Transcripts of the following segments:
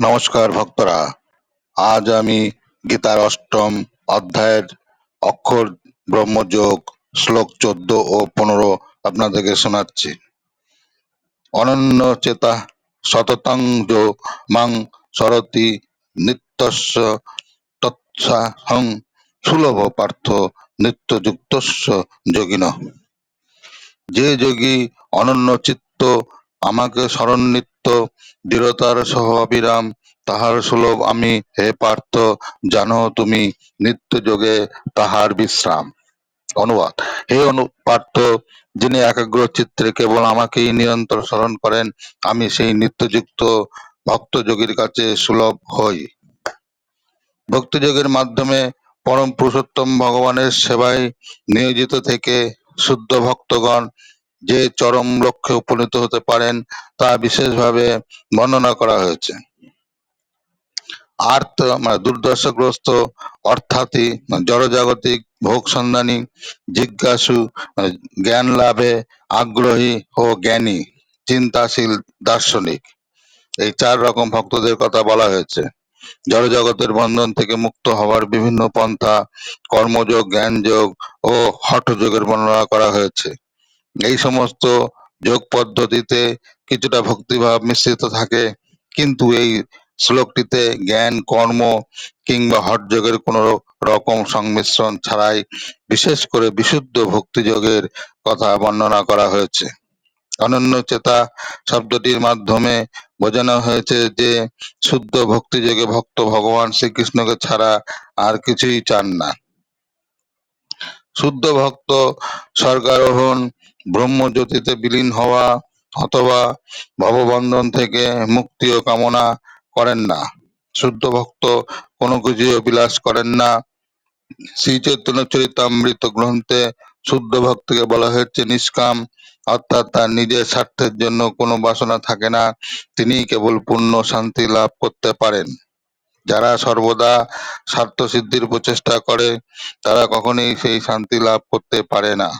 নমস্কার ভক্তরা। আজ আমি গীতার অষ্টম অধ্যায়ের অক্ষর ব্রহ্মযোগ শ্লোক চোদ্দ ও পনেরো আপনাদেরকে শোনাচ্ছি। অনন্য চেতা সততং যো মাং সরতি নিত্যস্য তৎসাহং সুলভ পার্থ নিত্যযুক্তস্য যোগিন। যে যোগী অনন্য চিত্ত আমাকে স্মরণ নিত্য দৃঢ়তার সহ অবিরাম, তাহার সুলভ আমি, হে পার্থ, জানো তুমি নিত্য যোগে তাহার বিশ্রাম। অনুবাদ। হে অনু, পার্থ, যিনি একাগ্র চিত্রে কেবল আমাকেই নিরন্তর স্মরণ করেন, আমি সেই নিত্যযুক্ত ভক্ত যোগীর কাছে সুলভ হই। ভক্তিযোগের মাধ্যমে পরম পুরুষোত্তম ভগবানের সেবায় নিয়োজিত থেকে শুদ্ধ ভক্তগণ যে চরম লক্ষ্যে উপনীত হতে পারেন তা বিশেষভাবে বর্ণনা করা হয়েছে। আর্ত মানে দুর্দশাগ্রস্ত অর্থাৎই জড়জাগতিক, ভোগ সন্ধানী, জিজ্ঞাসু মানে জ্ঞান লাভে আগ্রহী ও জ্ঞানী, চিন্তাশীল, দার্শনিক। এই চার রকম ভক্তদের কথা বলা হয়েছে। জড়জগতের বন্ধন থেকে মুক্ত হওয়ার বিভিন্ন পন্থা, কর্মযোগ, জ্ঞানযোগ ও হঠযোগের বর্ণনা করা হয়েছে। এই সমস্ত যোগ পদ্ধতিতে কিছুটা ভক্তিভাব মিশ্রিত থাকে। কিন্তু এই শ্লোকটিতে জ্ঞান, কর্ম কিংবা হঠযোগের কোনো রকম সংমিশ্রণ ছাড়াই বিশেষ করে বিশুদ্ধ ভক্তিযোগের কথা বর্ণনা করা হয়েছে। অনন্য চেতা শব্দটির মাধ্যমে বোঝানো হয়েছে যে, শুদ্ধ ভক্তিযোগে ভক্ত ভগবান শ্রীকৃষ্ণকে ছাড়া আর কিছুই চান না। শুদ্ধ ভক্ত স্বর্গারোহণ ব্রহ্মজ্যোতিতে বিলীন হওয়া অথবা ভববন্ধন থেকে মুক্তিও কামনা করেন না। শুদ্ধ ভক্ত কোনো কিছু বিলাস করেন না। শ্রী চৈতন্য চরিতামৃত গ্রন্থে শুদ্ধ ভক্তকে বলা হয়েছে, নিষ্কাম, অর্থাৎ তার নিজের স্বার্থের জন্য কোনো বাসনা থাকে না। তিনি কেবল পূর্ণ শান্তি লাভ করতে পারেন। যারা সর্বদা স্বার্থ সিদ্ধির প্রচেষ্টা করে, তারা কখনোই সেই শান্তি লাভ করতে পারে না।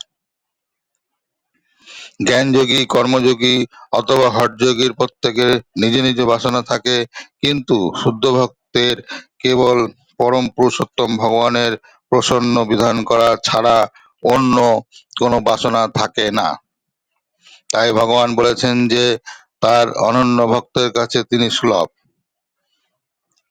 জ্ঞানযোগী, কর্মযোগী অথবা হঠযোগীর প্রত্যেকের নিজ নিজ বাসনা থাকে। কিন্তু শুদ্ধ ভক্তের কেবল পরম পুরুষোত্তম ভগবানের প্রসন্ন বিধান করা ছাড়া অন্য কোনো বাসনা থাকে না। তাই ভগবান বলেছেন যে, তার অনন্য ভক্তের কাছে তিনি সুলভ।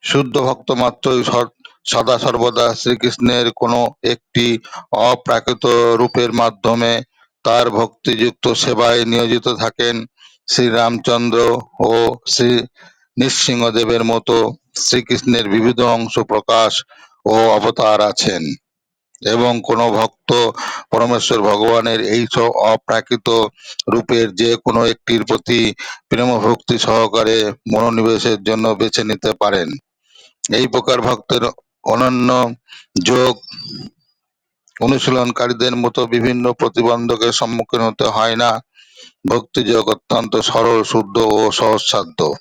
শুদ্ধ ভক্ত মাত্রই সদ- সদা সর্বদা শ্রীকৃষ্ণের কোনো একটি অপ্রাকৃত রূপের মাধ্যমে তার ভক্তিযুক্ত সেবায় নিয়োজিত থাকেন শ্রীরামচন্দ্র ও শ্রী নৃসিংহদেবের মতো শ্রীকৃষ্ণের বিবিধ অংশ প্রকাশ ও অবতার আছেন এবং কোনো ভক্ত পরমেশ্বর ভগবানের এই সব অপ্রাকৃত রূপের যে কোনো একটির প্রতি প্রেম ভক্তি সহকারে মনোনিবেশের জন্য বেছে নিতে পারেন। এই প্রকার ভক্তের অনন্য যোগ অনুশীলনকারীদের মতো বিভিন্ন প্রতিবন্ধকের সম্মুখীন হতে হয় না। ভক্তিযোগ অত্যন্ত সরল, শুদ্ধ ও সহজসাধ্য।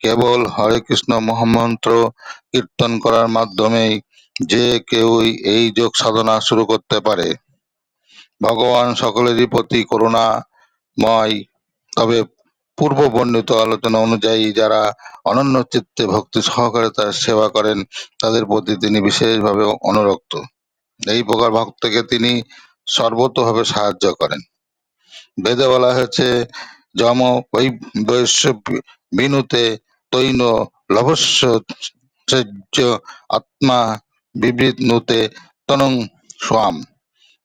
কেবল হরে কৃষ্ণ মহামন্ত্র কীর্তন করার মাধ্যমেই যে কেউই এই যোগ সাধনা শুরু করতে পারে। ভগবান সকলেরই প্রতি করুণাময়। তবে পূর্ব বর্ণিত আলোচনা অনুযায়ী যারা অনন্য চিত্তে ভক্তি সহকারে তার সেবা করেন, তাদের প্রতি তিনি বিশেষভাবে অনুরক্ত। এই প্রকার ভক্তকে তিনি সর্বতভাবে সাহায্য করেন। বেদে বলা হয়েছে, যম বৈশ্য বিনুতে তৈন লভস্য আত্মা বিবৃতনুতে তনং স্বাম।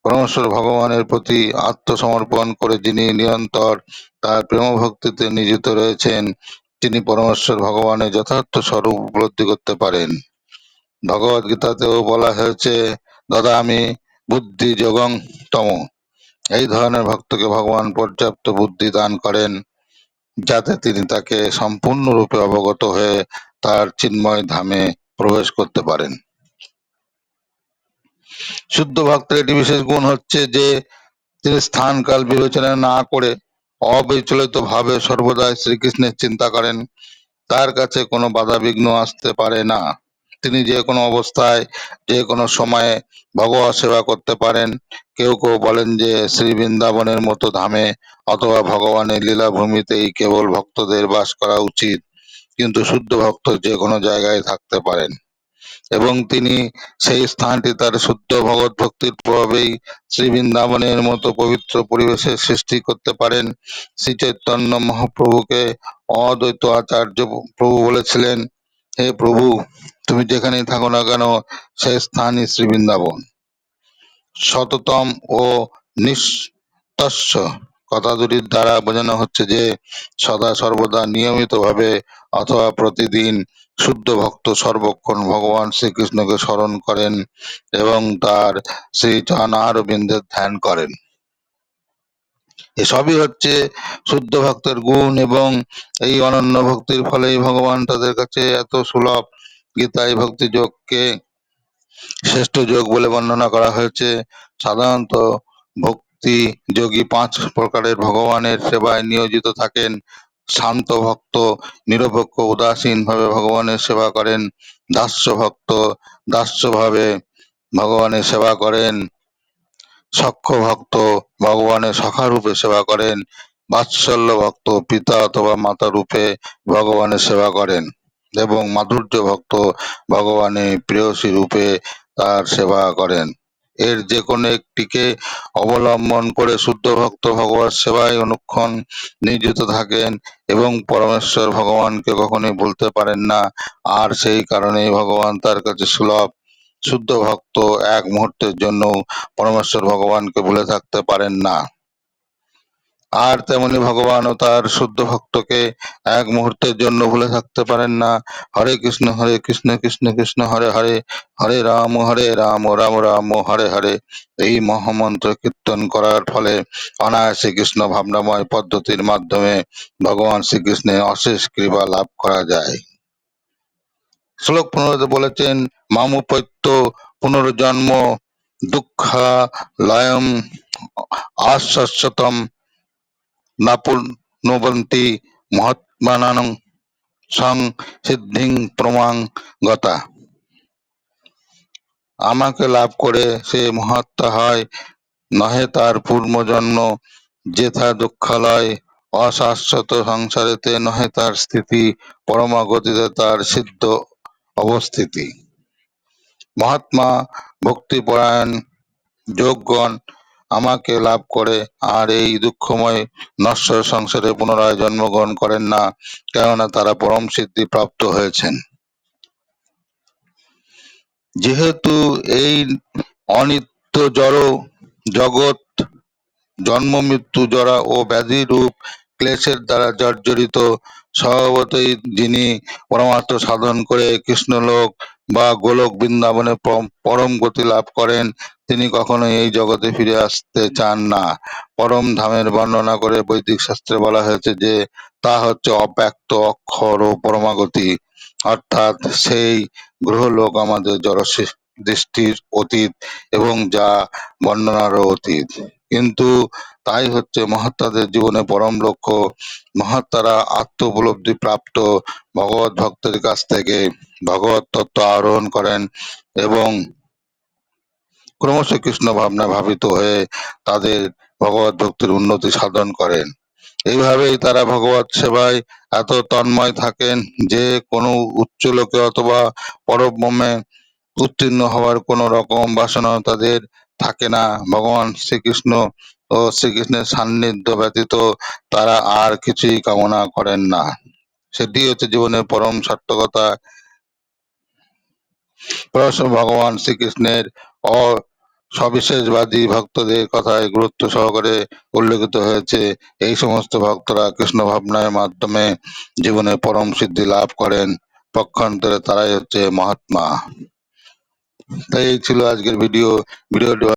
পরমেশ্বর ভগবানের প্রতি আত্মসমর্পণ করে যিনি নিরন্তর তার প্রেম ভক্তিতে নিয়োজিত রয়েছেন, তিনি পরমেশ্বর ভগবানের যথার্থ স্বরূপ উপলব্ধি করতে পারেন। ভগবদ গীতাতেও বলা হয়েছে দদামি বুদ্ধি যোগং তম। এই ধরনের ভক্তকে ভগবান পর্যাপ্ত বুদ্ধি দান করেন, যাতে তিনি তাকে সম্পূর্ণরূপে অবগত হয়ে তার চিন্ময় ধামে প্রবেশ করতে পারেন। শুদ্ধ ভক্তের একটি বিশেষ গুণ হচ্ছে যে, তিনি স্থান কাল বিবেচনা না করে অবিচলিত ভাবে সর্বদাই শ্রীকৃষ্ণের চিন্তা করেন। তার কাছে কোনো বাধা বিঘ্ন আসতে পারে না। তিনি যে কোনো অবস্থায়, যে কোনো সময়ে ভগবত সেবা করতে পারেন। কেউ কেউ বলেন যে শ্রী বৃন্দাবনের মতো ধামে অথবা ভগবানের লীলাভূমিতেই কেবল ভক্তদের বাস করা উচিত, কিন্তু শুদ্ধ ভক্ত যে কোনো জায়গায় থাকতে পারেন। এবং তিনি সেই স্থানটি তার শুদ্ধ ভগৎ ভক্তির প্রভাবেই শ্রী বৃন্দাবনের মতো পবিত্র পরিবেশের সৃষ্টি করতে পারেন। শ্রী চৈতন্য মহাপ্রভুকে অদ্বৈত আচার্য প্রভু বলেছিলেন হে প্রভু, তুমি যেখানেই থাকো না কেন সে স্থানই শ্রী বৃন্দাবন শততম ও নিস্তস্য কথা দুটির দ্বারা বোঝানো হচ্ছে যে, সদা সর্বদা নিয়মিতভাবে অথবা প্রতিদিন শুদ্ধ ভক্ত সর্বক্ষণ ভগবান শ্রীকৃষ্ণকে স্মরণ করেন এবং তার শ্রী চরণারবিন্দের ধ্যান করেন। এসবই হচ্ছে শুদ্ধ ভক্তের গুণ এবং এই অনন্য ভক্তির ফলেই ভগবান তাদের কাছে এত সুলভ গীতায় ভক্তি যোগকে শ্রেষ্ঠ যোগ বলে বর্ণনা করা হয়েছে। সাধারণত ভক্তি যোগী পাঁচ প্রকারের ভগবানের সেবায় নিয়োজিত থাকেন। শান্ত ভক্ত, নিরপেক্ষ উদাসীন ভাবে ভগবানের সেবা করেন। দাস্য ভক্ত দাস্য ভাবে ভগবানের সেবা করেন। সক্ষ ভক্ত ভগবানের সখা রূপে সেবা করেন, বাৎসল্য ভক্ত, পিতা অথবা মাতা রূপে ভগবানের সেবা করেন এবং মাধুর্য ভক্ত ভগবানের প্রেয়সী রূপে তার সেবা করেন। এর যে কোনো একটিকে অবলম্বন করে শুদ্ধ ভক্ত ভগবান সেবায় অনুক্ষণ নিয়োজিত থাকেন এবং পরমেশ্বর ভগবানকে কখনোই বলতে পারেন না। আর সেই কারণেই ভগবান তার কাছে সুলভ শুদ্ধ ভক্ত এক মুহূর্তের জন্য পরমেশ্বর ভগবানকে ভুলে থাকতে পারেন না। আর তেমনি ভগবানও তার শুদ্ধ ভক্তকে এক মুহূর্তের জন্য ভুলে থাকতে পারেন না। হরে কৃষ্ণ হরে কৃষ্ণ কৃষ্ণ কৃষ্ণ, হরে হরে হরে রাম হরে রাম রাম রাম, হরে হরে। এই মহামন্ত্র কীর্তন করার ফলে অনায়াসে কৃষ্ণ ভাবনাময় পদ্ধতির মাধ্যমে ভগবান শ্রীকৃষ্ণের অশেষ কৃপা লাভ করা যায়। শ্লোক পনেরোতে বলেছেন মামুপৈত্য পুনর্জন্ম দুঃখালয়ম আশ্বাসতম নাপুনবন্তি মহাত্মানাং সং সিদ্ধিং প্রমাং গতা। আমাকে লাভ করে সে মহাত্মা হয়, নহে তার পূর্বজন্ম যেথা দুঃখালয় অশাশ্বত সংসারেতে, নহে তার স্থিতি পরমাগতিতে তার সিদ্ধ অবস্থিতি। মহাত্মা ভক্তিপরায়ণ যোগগণ আমাকে লাভ করে আর এই দুঃখময় নশ্বর সংসারে পুনরায় জন্মগ্রহণ করেন না, কেননা তারা পরম সিদ্ধি প্রাপ্ত হয়েছেন। যেহেতু এই অনিত্য জড় জগৎ জন্ম মৃত্যু জরা ও ব্যাধি রূপ ক্লেশের দ্বারা জর্জরিত স্বভাবতই যিনি পরমার্থ সাধন করে কৃষ্ণলোক বা গোলক বৃন্দাবনে পরম- গতি লাভ করেন, তিনি কখনোই এই জগতে ফিরে আসতে চান না। পরম ধামের বর্ণনা করে বৈদিক শাস্ত্রে বলা হয়েছে যে, তা হচ্ছে অব্যক্ত অক্ষর ও পরমাগতি। অর্থাৎ সেই গ্রহলোক আমাদের জড় দৃষ্টির অতীত এবং যা বর্ণনারও অতীত। কিন্তু তাই হচ্ছে মহাত্মাদের জীবনে পরম লক্ষ্য মহাত্মারা আত্ম উপলব্ধি প্রাপ্ত ভগবত ভক্তের কাছ থেকে ভগবত তত্ত্ব আহরণ করেন এবং ক্রমশ কৃষ্ণ ভাবনা ভাবিত হয়ে তাদের ভগবত ভক্তির উন্নতি সাধন করেন। এইভাবেই তারা ভগবত সেবায় এত তন্ময় থাকেন যে কোনো উচ্চ লোকে অথবা পরব্রহ্মে উত্তীর্ণ হওয়ার কোনো রকম বাসনা তাদের থাকে না। ভগবান শ্রীকৃষ্ণ ও শ্রীকৃষ্ণের সান্নিধ্য ব্যতীত তারা আর কিছুই কামনা করেন না। সেটি হচ্ছে জীবনের পরম সার্থকতা। ভগবান শ্রীকৃষ্ণের অ সবিশেষবাদী ভক্তদের কথায় গুরুত্ব সহকারে উল্লেখিত হয়েছে। এই সমস্ত ভক্তরা কৃষ্ণ ভাবনার মাধ্যমে জীবনে পরম সিদ্ধি লাভ করেন। পক্ষান্তরে তারাই হচ্ছে মহাত্মা। তাই এই ছিল আজকের ভিডিও। ভিডিওটি